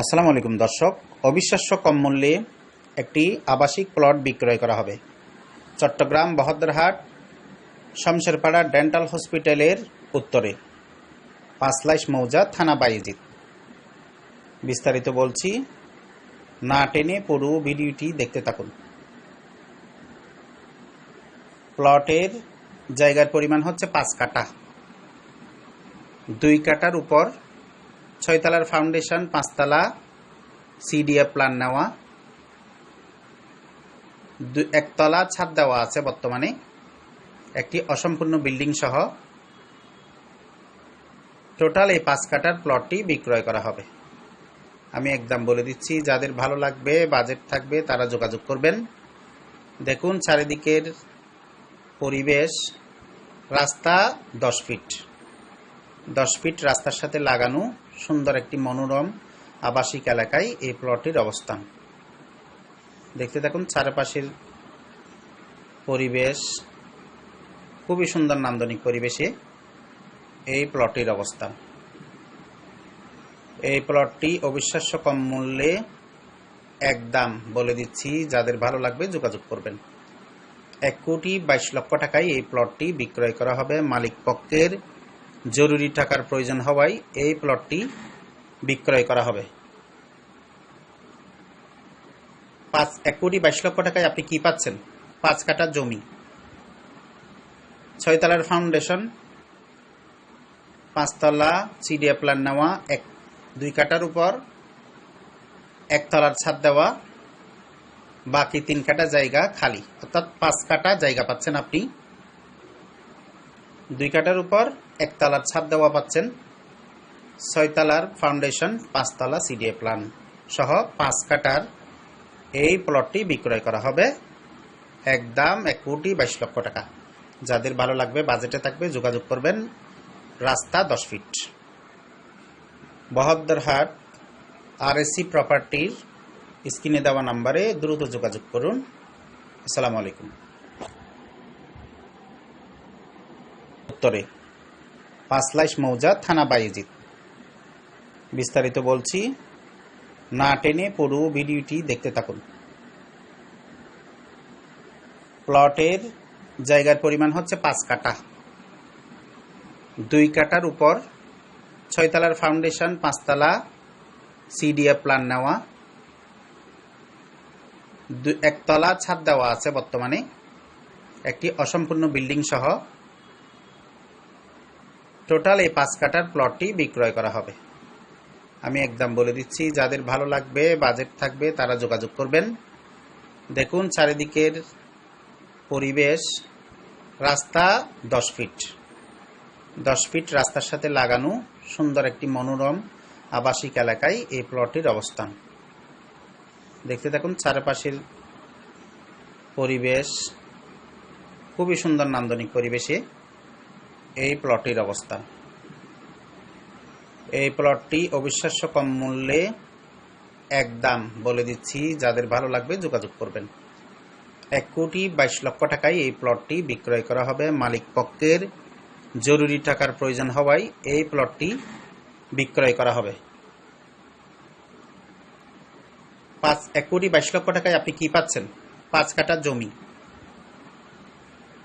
আসসালামু আলাইকুম, দর্শক। অবিশ্বাস্য কম মূল্যে একটি আবাসিক প্লট বিক্রয় করা হবে। চট্টগ্রাম বহদ্রহাট শমশেরপাড়া ডেন্টাল হসপিটালের উত্তরে। পাঁচলাইশ মৌজা থানা বাইজিৎ বিস্তারিত বলছি, না টেনে পুরো ভিডিওটি দেখতে থাকুন। প্লটের জায়গার পরিমাণ হচ্ছে পাঁচ কাটা দুই কাটার উপর ছয়তলার ফাউন্ডেশন, পাঁচতলা সিডিএফ প্ল্যান নেওয়া। একতলা ছাদ দেওয়া আছে বর্তমানে। একটি অসম্পূর্ণ বিল্ডিং সহ টোটাল এই পাঁচ কাটার প্লটটি বিক্রয় করা হবে। আমি একদম বলে দিচ্ছি, যাদের ভালো লাগবে, বাজেট থাকবে, তারা যোগাযোগ করবেন। দেখুন চারিদিকের পরিবেশ, রাস্তা দশ ফিট। দশ ফিট রাস্তার সাথে লাগানো সুন্দর একটি মনোরম আবাসিক এলাকায় এই প্লটের অবস্থান। দেখতে থাকুন চারপাশের পরিবেশ। খুবই সুন্দর নান্দনিক পরিবেশে এই প্লটের অবস্থান। এই প্লটটি অবিশ্বাস্য কম মূল্যে একদম বলে দিচ্ছি। যাদের ভালো লাগবে যোগাযোগ করবেন। এক কোটি বাইশ লক্ষ টাকায় এই প্লটটি বিক্রয় করা হবে মালিক পক্ষের জরুরি টাকার প্রয়োজন হওয়ায় এই প্লটটি বিক্রয় করা হবে। পাঁচ এক কোটি বাইশ লক্ষ টাকায় আপনি কি পাচ্ছেন? পাঁচ কাটা জমি। ছয়তলার ফাউন্ডেশন। পাঁচতলা সিডিএ প্ল্যান নেওয়া, এক, দুই কাটার উপর। একতলার ছাদ দেওয়া। বাকি তিন কাটা জায়গা খালি। অর্থাৎ পাঁচ কাটা জায়গা পাচ্ছেন আপনি। দুই কাটার উপর একতলার ছাদ দেওয়া পাচ্ছেন। ছয়তলার ফাউন্ডেশন, পাঁচতলা সিডিএ প্ল্যান সহ পাঁচ কাটার এই প্লটটি বিক্রয় করা হবে। একদম এক কোটি বাইশ লক্ষ টাকা। যাদের ভালো লাগবে, বাজেটে থাকবে, যোগাযোগ করবেন রাস্তা দশ ফিট। বহদ্দরহাট আর এসি প্রপার্টির স্ক্রিনে দেওয়া নাম্বারে দ্রুত যোগাযোগ করুন। আসসালামু আলাইকুম। উত্তরে। পাঁচলাইশ মৌজা থানা বাইজিৎ বিস্তারিত বলছি, না টেনে পুরো ভিডিওটি দেখতে থাকুন। প্লটের জায়গার পরিমাণ হচ্ছে পাঁচ কাটা দুই কাটার উপর ছয়তলার ফাউন্ডেশন, পাঁচতলা সিডিএফ প্ল্যান নেওয়া। একতলা ছাদ দেওয়া আছে বর্তমানে। একটি অসম্পূর্ণ বিল্ডিং সহ টোটাল এই পাঁচ কাটার প্লটটি বিক্রয় করা হবে। আমি একদম বলে দিচ্ছি, যাদের ভালো লাগবে বাজেট থাকবে, তারা যোগাযোগ করবেন। দেখুন চারিদিকের পরিবেশ, রাস্তা দশ ফিট দশ ফিট রাস্তার সাথে লাগানো সুন্দর একটি মনোরম আবাসিক এলাকায় এই প্লটের অবস্থান। দেখতে থাকুন চারপাশের পরিবেশ, খুবই সুন্দর নান্দনিক পরিবেশে। এই প্লটের অবস্থা। এই প্লটটি অবিশ্বাস্য কম মূল্যে একদম বলে দিচ্ছি, যাদের ভালো লাগবে যোগাযোগ করবেন। এক কোটি বাইশ লক্ষ টাকায় এই প্লটটি বিক্রয় করা হবে মালিক পক্ষের জরুরি টাকার প্রয়োজন হওয়ায় এই প্লটটি বিক্রয় করা হবে। পাঁচ, এক কোটি বাইশ লক্ষ টাকায় আপনি কি পাচ্ছেন? পাঁচ কাটা জমি।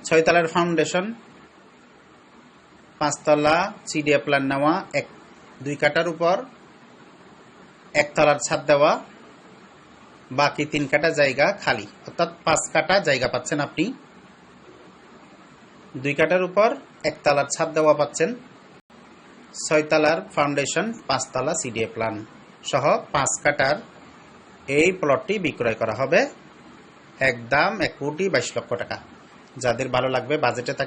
ছয়তলার ফাউন্ডেশন পাঁচতলা, সিডিএ প্ল্যান নেওয়া, এক, দুই কাটার উপর, একতলার ছাদ দেওয়া, বাকি তিন কাটা জায়গা খালি। অর্থাৎ পাঁচ কাটা জায়গা পাচ্ছেন আপনি। দুই কাটার উপর একতলার ছাদ দেওয়া পাচ্ছেন। ছয়তলার ফাউন্ডেশন পাঁচতলা সিডিএ প্ল্যান সহ পাঁচ কাটার এই প্লটটি বিক্রয় করা হবে। একদম এক কোটি বাইশ লক্ষ টাকা। যাদের ভালো লাগবে বাজেটে থাকবে